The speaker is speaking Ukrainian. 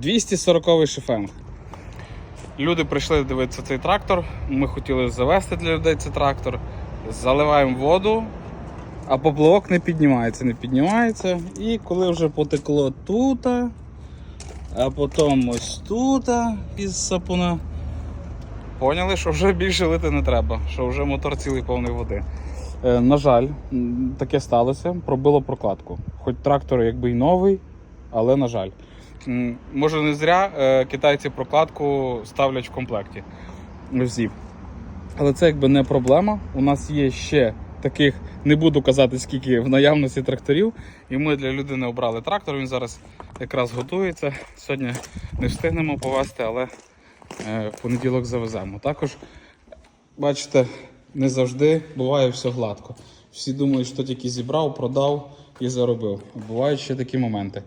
240 шифенг. Люди прийшли дивитися цей трактор. Ми хотіли завести для людей цей трактор. Заливаємо воду, а поплавок не піднімається, не піднімається. І коли вже потекло тут, а потім ось тут із сапуна. Поняли, що вже більше лити не треба, що вже мотор цілий повний води. Е, на жаль, таке сталося, пробило прокладку. Хоч трактор якби й новий, але на жаль. Може не зря е, китайці прокладку ставлять в комплекті взів. Але це якби не проблема. У нас є ще таких, не буду казати, скільки в наявності тракторів. І ми для людини обрали трактор. Він зараз якраз готується. Сьогодні не встигнемо повезти, але е, в понеділок завеземо. Також, бачите, не завжди буває все гладко. Всі думають, що тільки зібрав, продав і заробив. Бувають ще такі моменти.